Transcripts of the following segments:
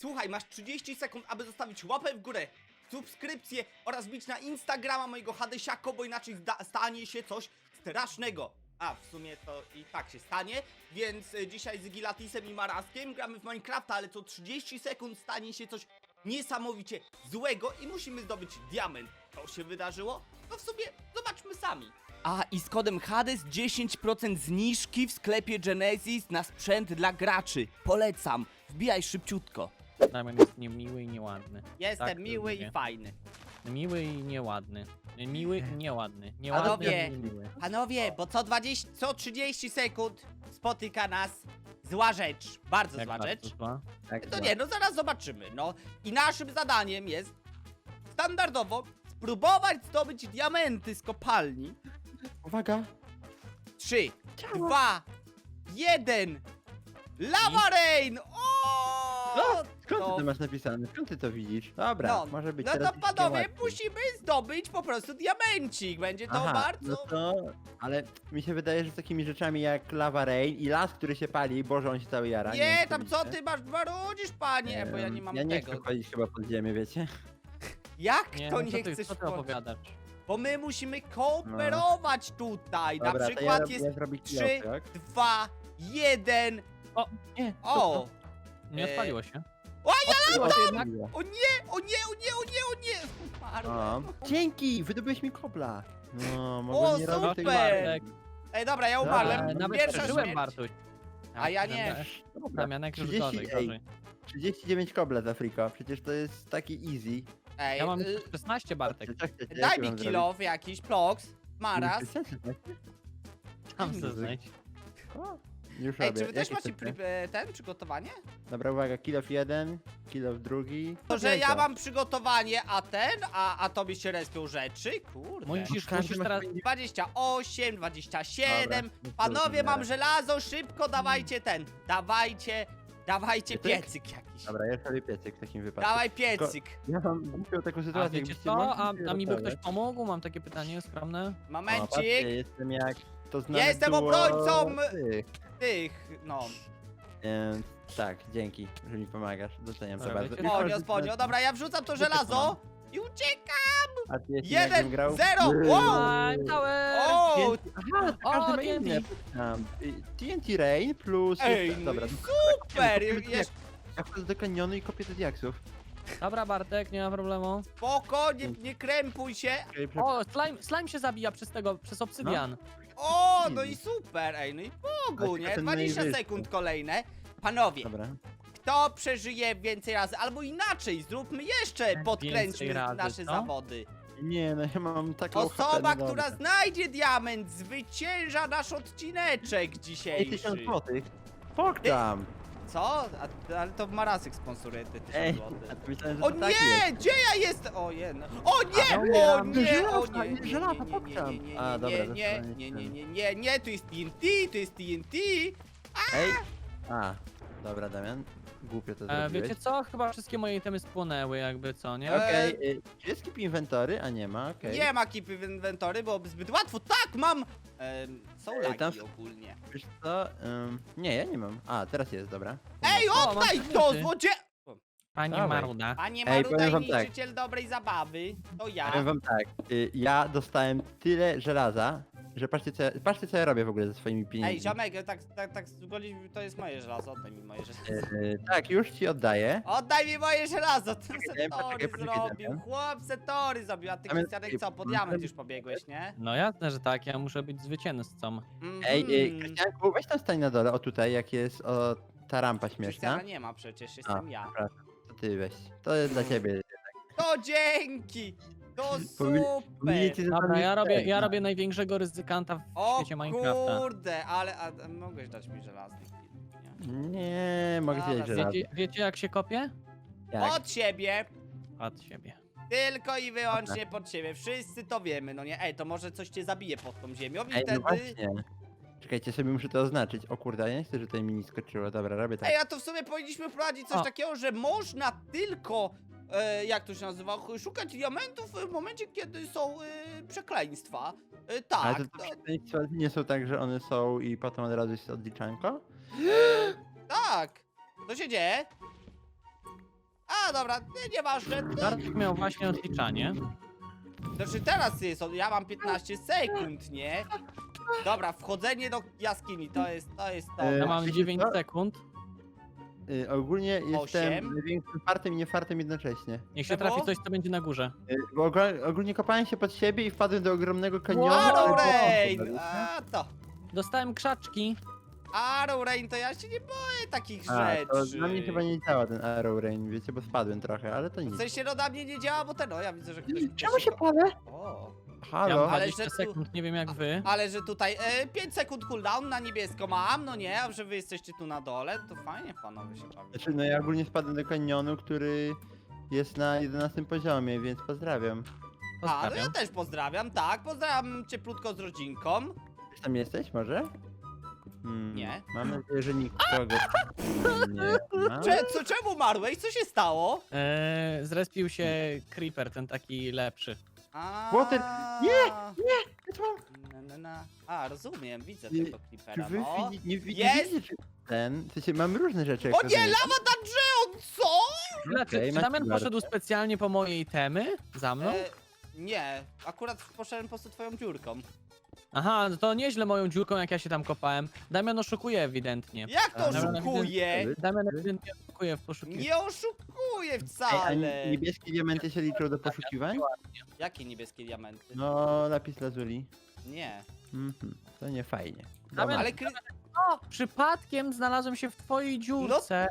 Słuchaj, masz 30 sekund, aby zostawić łapę w górę, subskrypcję oraz wbić na Instagrama mojego Hadesiako, bo inaczej stanie się coś strasznego. A, w sumie to i tak się stanie, więc y, dzisiaj z Gilatisem i Maraskiem gramy w Minecrafta, ale co 30 sekund stanie się coś niesamowicie złego i musimy zdobyć diament. To się wydarzyło? No w sumie zobaczmy sami. A i z kodem Hades 10% zniżki w sklepie Genesis na sprzęt dla graczy. Polecam, wbijaj szybciutko. Damian jest niemiły i nieładny. Jestem Tak, miły i lubię. fajny. Miły i nieładny. Miły i nieładny. Nieładny Panowie, i miły. Panowie, bo co 20, co 30 sekund spotyka nas zła rzecz. Bardzo Jak zła bardzo rzecz. zła. Tak, To nie, no zaraz zobaczymy. No i naszym zadaniem jest standardowo spróbować zdobyć diamenty z kopalni. Uwaga! 3, 2, 1. Lava Rain! O! Skąd To- ty to masz napisane? Skąd ty to widzisz? Dobra, No, może być no teraz to panowie, łatwiej. musimy zdobyć po prostu diamencik. Będzie to Aha, bardzo... No to, ale mi się wydaje, że z takimi rzeczami jak lava rain i las, który się pali, Boże, on się cały jara. Nie, wiem, czy tam co widzicie. ty masz, marudzisz, panie, bo ja nie Em, mam Ja nie tego. chcę wchodzić chyba pod ziemię, wiecie? Jak Nie, to no nie co ty, chcesz co ty opowiadasz? Bo my musimy kooperować tutaj. Dobra, Na to ja, przykład robię- jest ja zrobię trzy, kill, tak? dwa, jeden. Nie, O! Nie E, odpaliło się. O, się jednak. O nie, o nie, o nie, o nie, o nie! Umarłem. O, dzięki! Wydobyłeś mi kobla! No, O, mogłem nie robić super! Bartek. Ej, dobra, ja Dobra, umarłem. E, Nawet Pierwsza przeżyłem śmierć. Bartuś. A ja nie. Dobra, Damianek już 30 gorzej, ej. gorzej. 39 kobla za friko, przecież to jest taki easy. Ej, Ja mam y, jeszcze 16 Bartek. Co chcecie, daj mi mam kill zrobić? jakiś, plox, maraz. Tam se znajdź. O, Już Ej, robię. czy wy też Jakie macie chcecie? pry- e, ten, przygotowanie? Dobra, uwaga, kill off jeden, kill off drugi. To, że ja mam przygotowanie, a ten, a, a tobie się respią rzeczy? Kurde. Musisz, Każdy musisz ma teraz... swoje- 28, 27. Dobra, no to Panowie, mam żelazo, szybko dawajcie ten. Dawajcie, dawajcie Piecyk? piecyk jakiś. Dobra, ja sobie piecyk w takim wypadku. Dawaj piecyk. Ja mam głupią taką A sytuację, wiecie jakbyście co? mogli A, sobie a mi by ktoś rozmawiać. pomógł? Mam takie pytanie skromne. O, Momencik. patrzcie, jestem jak to znane Jestem duo obrońcą tych. Tych, no. Tak, dzięki, że mi pomagasz. Doceniam to Dobra, bardzo. wiecie- I chodź. Dobra, ja wrzucam to żelazo i uciekam. A ty jeśli Jeden, jakbym grał... zero, wow! Tower! O, TNT Aha, to O, TNT. TNT Rain plus... Ej, no dobra, i super. kopię te Jest Ja wchodzę do kanionu i kopię te diaksów. Dobra Bartek, nie ma problemu. spoko, nie, nie krępuj się. Okej, O, slime, slime się zabija przez tego, przez obsydian. O, no i super, ej, no i Bogu, Ale nie? ten 20 najwyższy. sekund kolejne. Panowie, Dobra. Kto przeżyje więcej razy, albo inaczej, zróbmy jeszcze, podkręćmy Więcej razy, nasze co? zawody. Nie, no ja mam taką Osoba, HP, no która dobra. znajdzie diament, zwycięża nasz odcineczek Ej, dzisiejszy. 1000 złotych. Pokczam! Co? A, ale to Marasek sponsoruje te 1000 Ej, to myślałem, że O to tak nie! jest. Gdzie ja jestem? O. O nie! A, O ja- nie! O żelaza, nie! nie, Nie, żelaza, nie, nie, nie, nie, A, nie, dobra, nie, to nie, to nie, nie nie, ten. nie, nie, nie, tu jest TNT, tu jest TNT. Ej! A, dobra Damian. Głupio to E, zrobiłeś. wiecie co? Chyba wszystkie moje itemy spłonęły, jakby co, nie? E, Okej, y, czy jest keep inwentory? A nie ma, okej. Nie ma kipy w inwentory, byłoby zbyt łatwo. Tak, mam! Em, są Ej, lagi tam- ogólnie. Wiesz co? Ym, nie, ja nie mam. A, teraz jest, dobra. Ej, O, mam oddaj to, przedmioty. złodzie... Pani Dawaj. Maruda. Panie Ej, Maruda powiem i wam tak. niszczyciel dobrej zabawy, to ja. Powiem wam tak, y, ja dostałem tyle żelaza, że patrzcie co, ja, patrzcie co ja robię w ogóle ze swoimi pieniędzmi. Ej, ziomek, tak, tak, tak zgodzić, to jest moje żelazo, oddaj mi moje żelazo. Y, y, tak, już ci oddaję. Oddaj mi moje żelazo, to se poczekaj, tory poczekaj, zrobił, Damian. chłop se tory zrobił, a ty Damian, Krystianek co, po diament już pobiegłeś, nie? No jasne, że tak, ja muszę być zwycięzcą. Ej, y, Mhm. Krystianku, weź tam stań na dole, o tutaj, jak jest o, ta rampa śmieszna. Krystiana nie ma przecież, jestem ja. przepraszam, ty weź. To jest dla ciebie. To dzięki! To Powinni- super! Dobra, ja robię, ja robię największego ryzykanta w O świecie Minecrafta. kurde, ale a, a mogłeś dać mi żelazny kit, nie? Nie, mogę wiedzieć, że raz. Wiecie, wiecie jak się kopie? Jak? Od siebie, Od siebie. tylko i wyłącznie pod siebie, wszyscy to wiemy, no nie? Ej, to może coś cię zabije pod tą ziemią i Ej, no wtedy... właśnie. Czekajcie, sobie muszę to oznaczyć. O kurde, ja nie chcę, żeby tutaj mi nie skoczyło. Dobra, robię tak. Ej, a to w sumie powinniśmy wprowadzić coś O. takiego, że można tylko, e, jak to się nazywa, ch- szukać diamentów w momencie, kiedy są e, przekleństwa. E, Ale tak, to, to, to przekleństwa nie są tak, że one są i potem od razu jest odliczanko? tak. Co się dzieje? A, dobra, nie, nieważne. Bartek miał właśnie odliczanie. Znaczy teraz jest, ja mam 15 sekund, nie? Dobra, wchodzenie do jaskini, to jest, to jest to. E, Ja mam wiecie 9 co? sekund. Y, ogólnie jestem największym fartem i niefartem jednocześnie. Niech się Czemu? trafi coś, co będzie na górze. Y, bo ogól- ogólnie kopałem się pod siebie i wpadłem do ogromnego kanionu. Arrow było Rain! A, to. Dostałem krzaczki. Arrow Rain, to ja się nie boję takich A, to rzeczy. dla mnie chyba nie działa ten Arrow Rain, wiecie, bo spadłem trochę, ale to nic. W sensie, no na mnie nie działa, bo ten, no ja widzę, że ktoś... Czemu się palę? O. Ja Halo? mam Ale 20 że tu- sekund, nie wiem jak wy. Ale że tutaj e, 5 sekund cooldown na niebiesko mam, no nie, a że wy jesteście tu na dole, to fajnie panowie się bawią. Znaczy, no ja ogólnie spadłem do kanionu, który jest na 11 poziomie, więc pozdrawiam. A, no ja Pozdrawiam. też pozdrawiam, tak, pozdrawiam cieplutko z rodzinką. Tam jesteś może? Hmm, Nie. Mam nadzieję, że nikogo nie ma. Cze, co, czemu umarłeś? Co się stało? Eee, zrespił się Creeper, ten taki lepszy. Water- nie, Na, na, na. A, rozumiem, widzę Nie, tego Czy creepera, wy no. nie, wi- nie Jest! widzicie, czy ten... W sensie, mam różne rzeczy. jak O nie, rozumiem. lawa dungeon, co? Znaczy, Okej, czy macie Damian bardzo. poszedł specjalnie po mojej temy? Za mną? E, nie, akurat poszedłem po prostu twoją dziurką. Aha, no to nieźle moją dziurką, jak ja się tam kopałem. Damian oszukuje ewidentnie. Jak to A, Damian oszukuje? Damian ewidentnie oszukuje w poszukiwaniu. Nie oszukuje Ej, a wcale. niebieskie diamenty się liczą do poszukiwań? Jakie niebieskie diamenty? No, lapis lazuli. Nie. Mhm, to nie fajnie. Damian. Ale kry... O, przypadkiem znalazłem się w twojej dziurce.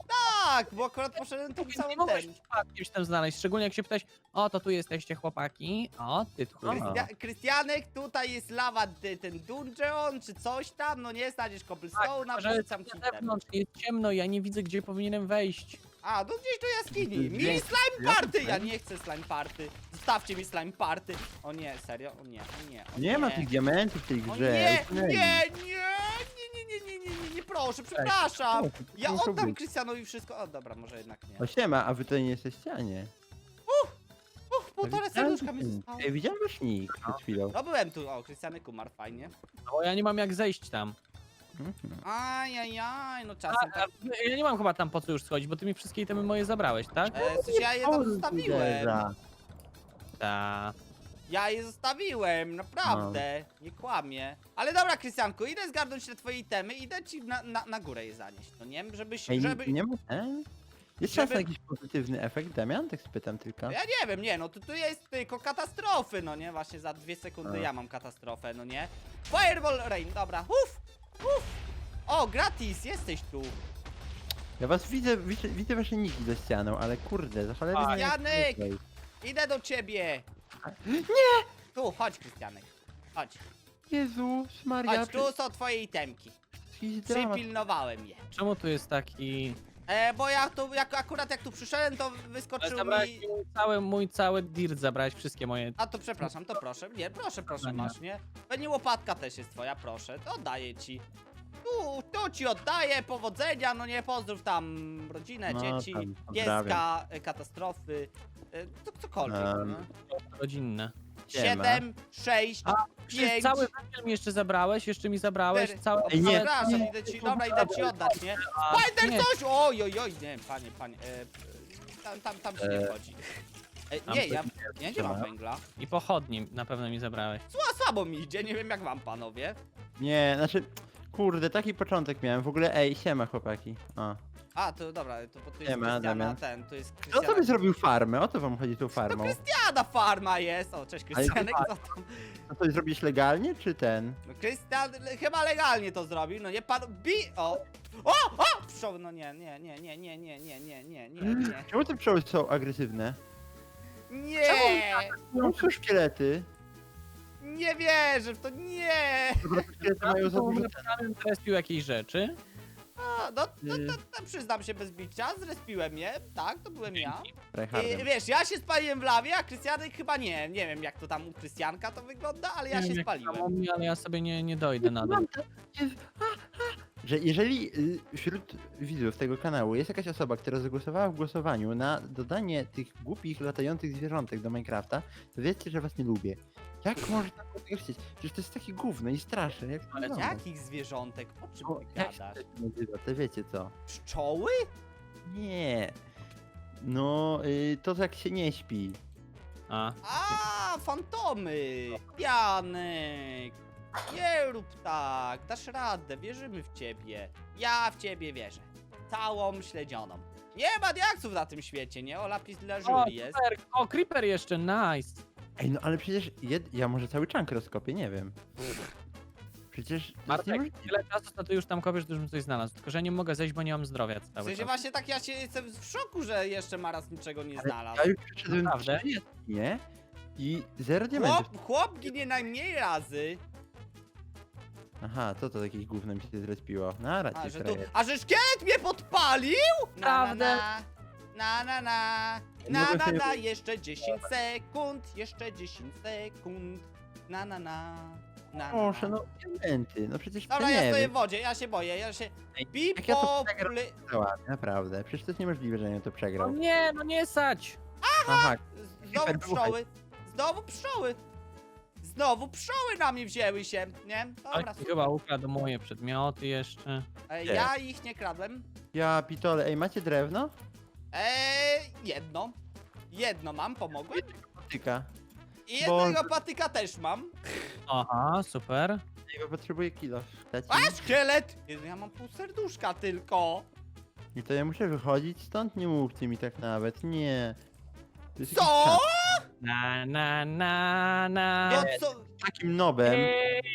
tak, bo akurat poszedłem tą Nie samą mogłeś ten. przypadkiem się tam znaleźć, szczególnie jak się pytać, o to tu jesteście chłopaki, o ty. Krystia- Krystianek, tutaj jest lawa, ty- ten dungeon, czy coś tam, no nie, znajdziesz cobblestone'a, Tak, że wrzucam ci na ten. zewnątrz jest ciemno, ja nie widzę gdzie powinienem wejść. A, no gdzieś do jaskini. Mini slime party! Ja nie chcę slime party. Zostawcie mi slime party. O nie, serio? O nie, o nie, o Nie ma tych diamentów w tej O grze nie, nie, nie, nie, nie, nie, proszę, przepraszam. Ja Muszą oddam być. Krystianowi wszystko. O, dobra, może jednak nie. O siema, a wy tutaj nie jesteście, a nie. Uch, półtora serduszka mi zostało. Ej, widziałem wasz nick przed chwilą. No byłem tu, o, Krystianek umarł, fajnie. No ja nie mam jak zejść tam. Mhm. Ajajaj, no czasem a, tak. ja nie mam chyba tam po co już schodzić, bo ty mi wszystkie itemy moje zabrałeś, tak? E, sensie ja je tam zostawiłem. Ta. Ja je zostawiłem, naprawdę. Nie kłamie. Ale dobra, Krystianku, idę zgarnąć te twoje itemy, idę ci na, na, na górę je zanieść, no nie? Żebyś, Ej, żeby... nie ma ten? Jest Żeby- jakiś pozytywny efekt, Damian? Tak spytam tylko. Ja nie wiem, nie, no to tu jest tylko katastrofy, no nie? Właśnie za dwie sekundy A. ja mam katastrofę, no nie? Fireball Rain, dobra, uff, uff. O, gratis, jesteś tu. Ja was widzę, widzę, widzę wasze niki ze ścianą, ale kurde, za cholerę nie wiem, jak Janek! Idę do ciebie. Nie! Tu, chodź, Krystianek. Chodź, Jezus Maria, chodź, tu są twoje itemki. jakiś dramat. Przypilnowałem je. Czemu tu jest taki... E, bo ja tu, jak, akurat jak tu przyszedłem, to wyskoczył zabrałeś mi... mi mój cały, mój cały dirt, zabrałeś wszystkie moje... A to przepraszam, to proszę. Nie, proszę, proszę, Dobra, masz, nie? Pewnie łopatka też jest twoja, proszę. To oddaję ci. Tu, tu ci oddaję, powodzenia, no nie, pozdrów tam rodzinę, No, dzieci, tam, pozdrawiam. pieska, e, katastrofy, e, to cokolwiek, Em, no. rodzinne. siema. Siedem, sześć, Przecież pięć, cały węgiel mi jeszcze zabrałeś, jeszcze mi zabrałeś, cztery. całe... Ej, nie, Przepraszam, nie, idę ci, dobra, idę ci oddać, nie? Spider nie, coś! Oj, oj, oj, nie, panie, panie, e, tam, tam, tam się nie E, wchodzi. E, tam nie, ja, ja nie mam węgla. I pochodni na pewno mi zabrałeś. Sła, słabo mi idzie, nie wiem jak wam, panowie. Nie, znaczy, kurde, taki początek miałem. W ogóle, ej, siema chłopaki. O. A, to dobra, to bo tu jest Siema, Krystiana, Damian. ten, tu jest Kto Krystiana. sobie zrobił farmę? O to wam chodzi tą To farmą. Krystiana farma jest! O, cześć Krystianek, co tam? To coś zrobić legalnie, czy ten? No Krystian le- chyba legalnie to zrobił, no nie pan... Bi... O! O! O! Pszczoły, no nie, nie, nie, nie, nie, nie, nie, nie, nie, nie, nie. Czemu te pszczoły są agresywne? Nie! No są szkielety. Nie wierzę w to, nie! Mają za dużo Damian zrespił jakieś rzeczy. A, no, no, Y. to, to przyznam się bez bicia, zrespiłem je, tak, to byłem ja. I, tryhardem. wiesz, ja się spaliłem w lawie, a Krystianek chyba nie. Nie wiem jak to tam u Krystianka to wygląda, ale ja Nie się wiem, jak spaliłem. u mnie, ale ja sobie nie, nie dojdę na dół. Że jeżeli y, wśród widzów tego kanału jest jakaś osoba, która zagłosowała w głosowaniu na dodanie tych głupich, latających zwierzątek do Minecrafta, to wiecie, że was nie lubię. Jak można tego chcieć? Przecież to jest takie gówno i straszne. Jak to Ale wygląda? Jakich zwierzątek? O czym ty jak się gadasz? to nazywa, to wiecie co? Pszczoły? Nie. No, y, to jak się nie śpi. A, A, fantomy! Janek! Nie rób tak, dasz radę, wierzymy w ciebie. Ja w ciebie wierzę. Całą śledzioną. Nie ma diaksów na tym świecie, nie? O, lapis dla o, jury jest. super. o, creeper jeszcze, nice. Ej, no ale przecież jed... ja może cały czank rozkopię, nie wiem. Przecież to jest niemożliwe. tyle czasu, to ty już tam kopiesz, to już bym coś znalazł. Tylko, że ja nie mogę zejść, bo nie mam zdrowia W cały sensie czas. właśnie tak ja się jestem w szoku, że jeszcze Maras niczego nie Ale znalazł. Ja już przeszedłem Naprawdę? trzy nie? I zero diamentów. Chłop, chłop ginie najmniej razy. Aha, to to jakieś gównem się zrespiło. No, Na A racie że, tu, a że szkielet mnie podpalił? Prawda. na, na, na, na, na, Mogę na, sobie- na, jeszcze 10 sekund, jeszcze 10 sekund, na, na, na, na, na, Proszę, no diamenty, no przecież Dobra, ja ja nie stoję wiem. w wodzie, ja się boję, ja się... Jak ja to przegram- Działamy, naprawdę. Przecież to jest niemożliwe, że nie to No przegrał. nie, no nie sać. Aha, Znowu pszczoły, znowu pszczoły. Znowu pszczoły na mnie wzięły się, nie? Dobra, Ale super. chyba ukradł moje przedmioty jeszcze. Ej, Nie. Ja ich nie kradłem. ja pitole, ej, macie drewno? Eee, jedno. Jedno mam, pomogłem. Patyka. I Bo- jednego patyka też mam. Aha, super. Bo potrzebuję kilo. A, szkielet! Jezu, ja mam pół serduszka tylko. I to ja muszę wychodzić stąd? Nie mówcie mi tak nawet, nie. To jest Co? jakiś Na, na, na, na. No co? Takim nobem.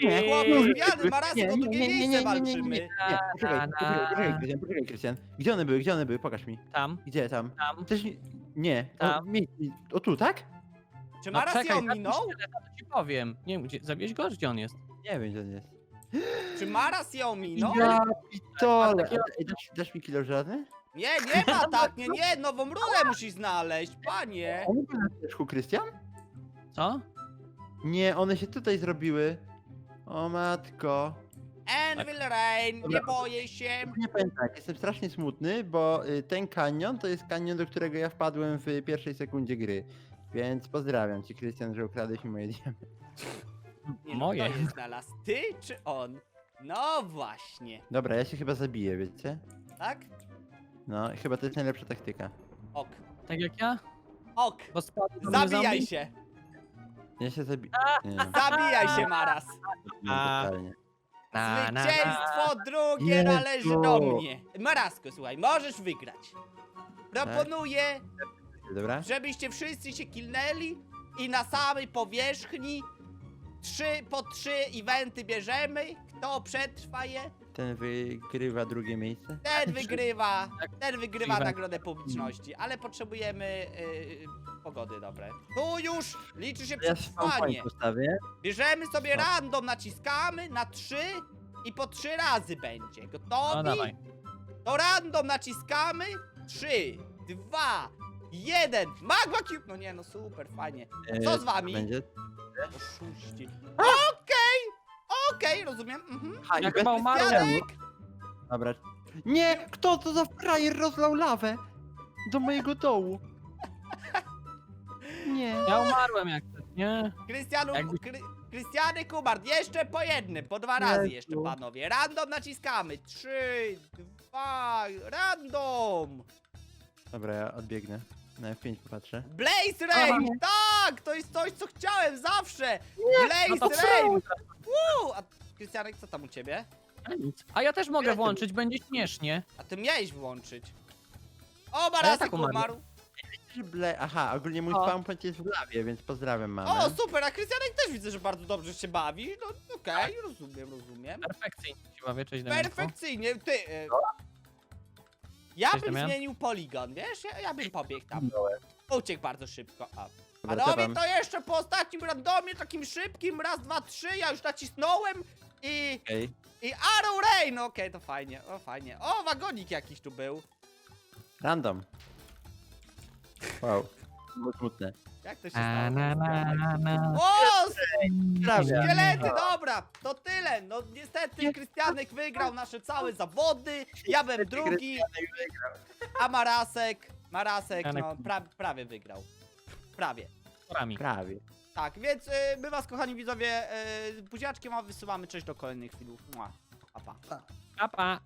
Nie, rozbijany, ma rację, nie, o nie, drugie nie, nie, miejsce nie, nie, nie, nie, walczymy. Nie, poczekaj, poczekaj, poczekaj, Krystian, poczekaj, Krystian. Gdzie one były, gdzie one były? Pokaż mi. Tam, Gdzie tam? tam. Też nie. Nie. O, Tam. mi, o tu, tak? Czy No Maras ją czekaj, minął? zapisz tyle, to ci powiem. Nie wiem, gdzie, zabierz go, gdzie on jest? Nie wiem, gdzie on jest. Czy Maras ją minął? Ja pitole. Ej, dasz, dasz mi kilo żadny? Nie, nie ma tak, nie, nie, nową rulę musisz znaleźć, panie. One były na wierzchu, Krystian? Co? Nie, one się tutaj zrobiły. O matko. Anvil Rain, nie Dobra. boję się. Nie powiem tak, jestem strasznie smutny, bo y, ten kanion to jest kanion, do którego ja wpadłem w pierwszej sekundzie gry. Więc pozdrawiam cię, Krystian, że ukradłeś mi moje diamenty. Nie, no, Moje. Kto je znalazł, ty czy on? No właśnie, Dobra, ja się chyba zabiję, wiecie? tak? No, chyba to jest najlepsza taktyka. Ok, Tak jak ja? ok. Bo spadł do mnie Zabijaj zombie? się, Ja się zabiję. Nie, zabijaj się Maras. nie, A. totalnie. Na, na, na. Zwycięstwo drugie Jezu. należy do mnie. Marasko, słuchaj, możesz wygrać. Proponuję, Dobra? żebyście wszyscy się kilnęli i na samej powierzchni trzy po trzy eventy bierzemy. Kto przetrwa je, Ten wygrywa drugie miejsce. ten wygrywa, ten wygrywa nagrodę publiczności, ale potrzebujemy yy, pogody dobre. Tu już liczy się Ja przetrwanie. postawię. Bierzemy sobie No. random, naciskamy na trzy i po trzy razy będzie. Gotowi? No dawaj. To random naciskamy. Trzy, dwa, jeden. Magma Cube! No nie, no super, fajnie. Co z wami? E, Będzie. Oszuści. Okej, okej, rozumiem. Mhm. Ha, i Jak bez chyba umarłem. specjalnych. Janek, Dobra. Nie! Kto to za frajer rozlał lawę? Do mojego dołu. Nie. Ja umarłem jak to, nie? Krystianu, Jakby- Kry, Krystiany Kubart, jeszcze po jednym, po dwa razy Jezu. jeszcze, panowie. Random naciskamy. Trzy, dwa, random. Dobra, ja odbiegnę. Na F5 popatrzę. Blaze Rain! Tak! To jest coś, co chciałem zawsze! No Blaze to Rain! Woo! A Krystianek, co tam u ciebie? A nic. A ja też mogę Ja włączyć, będzie śmiesznie. A ty miałeś włączyć. O, ja Marasek tak umarłem. umarł. Że Ble... Aha, ogólnie mój O. jest w lawie, więc pozdrawiam mamę. O, super, a Krystianek też widzę, że bardzo dobrze się bawi. No okej, rozumiem, rozumiem. Perfekcyjnie się bawię, cześć Damianku. Perfekcyjnie, ty... E, ja Cześć, bym zmienił poligon, wiesz? Ja, ja bym pobiegł tam. Uciekł bardzo szybko. A. Dobra, Panowie, to jeszcze po ostatnim randomie, takim szybkim, raz, dwa, trzy, ja już nacisnąłem i... Okej. I Arrow Rain! Okej, to fajnie, o fajnie. O, wagonik jakiś tu był. Random. Wow. Było smutne. Jak to się Na, stało? na, na, na. O, Prawie. szkielety, dobra, to tyle. No niestety Krystianek wygrał nasze całe zawody. Ja byłem drugi, a Marasek, Marasek, no pra, prawie wygrał. Prawie. Prawie. Tak, więc y, my was, kochani widzowie, y, buziaczkiem, a wysyłamy cześć do kolejnych filmów. Mua. Pa, pa. Pa, pa.